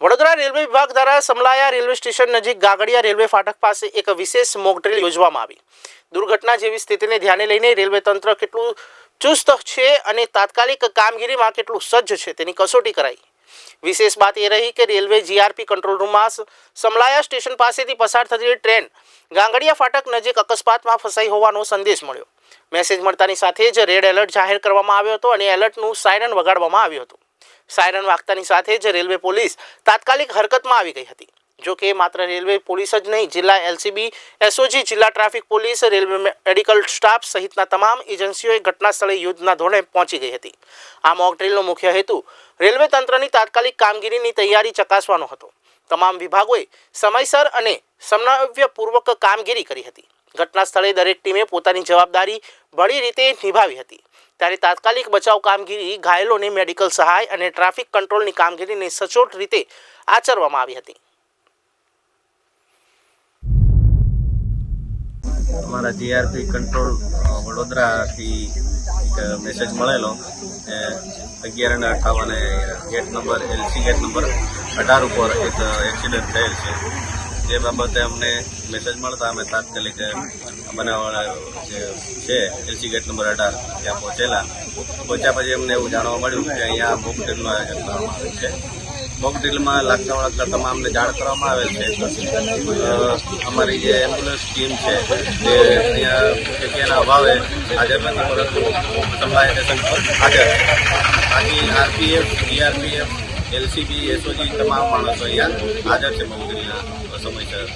Vadodara railway વિભાગ દ્વારા સમલાયા railway station નજીક ગાગડિયા રેલવે ફાટક પાસે એક વિશેષ મોક ડ્રિલ યોજવામાં આવી. દુર્ઘટના જેવી સ્થિતિને ધ્યાને લઈને રેલવે તંત્ર કેટલું ચુસ્ત છે અને તાત્કાલિક કામગીરીમાં કેટલું સજ્જ છે તેની કસોટી કરાઈ. વિશેષ વાત એ રહી કે રેલવે જીઆરપી કંટ્રોલ રૂમમાં સમલાયા સ્ટેશન પાસેથી પસાર થતી ટ્રેન ગાંગડિયા ફાટક નજીક અકસ્માતમાં ફસાઈ હોવાનો સંદેશ મળ્યો. મેસેજ મળતાની સાથે જ રેડ એલર્ટ જાહેર કરવામાં આવ્યો હતો અને એલર્ટનું સાયરન વગાડવામાં આવ્યું હતું. સાયરન વાગતાની સાથે જ રેલવે પોલીસ તાત્કાલિક હરકતમાં આવી ગઈ હતી. જો કે માત્ર રેલવે પોલીસ જ નહીં, જિલ્લા એલસીબી, એસઓજી, જિલ્લા traffic police, railway medical staff સહિતના તમામ એજન્સીઓએ ઘટના સ્થળે યુદ્ધના ધોરણે પહોંચી ગઈ હતી. આ મોક ડ્રીલનો મુખ્ય હેતુ રેલવે તંત્રની તાત્કાલિક કામગીરીની તૈયારી ચકાસવાનો હતો. તમામ વિભાગોએ સમયસર અને સમન્વયપૂર્વક કામગીરી કરી હતી. ઘટના સ્થળે દરેક ટીમે પોતાની જવાબદારી ભળી રીતે નિભાવી હતી. ત્યારે તાત્કાલિક બચાવ કામગીરી, ઘાયલોને મેડિકલ સહાય અને ટ્રાફિક કંટ્રોલની કામગીરીને સચોટ રીતે આચરવામાં આવી હતી. અમારા જીઆરપી કંટ્રોલ વડોદરાથી એક મેસેજ મળેલો અગિયાર અને અઠાવને gate number LC gate number અઢાર ઉપર એક એક્સિડન્ટ થયેલ છે. જે બાબતે અમને મેસેજ મળતા અમે તાત્કાલિક બનાવવાળા જે છે એલસી ગેટ નંબર અઢાર, ત્યાં પહોંચેલા. પહોંચ્યા પછી અમને એવું જાણવા મળ્યું કે અહીંયા મોક ડીલનું આયોજન કરવામાં આવ્યું છે. મોક ડીલમાં લાગતા વળગતા તમામને જાણ કરવામાં આવેલ છે. અમારી જે એમ્બ્યુલન્સ ટીમ છે તે અહીંયા જગ્યાના અભાવે હાજર નથી, પરંતુ હાજર. બાકી આરપીએફ ડીઆરપીએફ એલસીબી એસઓજી તમામ માણસો અહીંયા હાજર છે મોક ડ્રીલના સમયસર.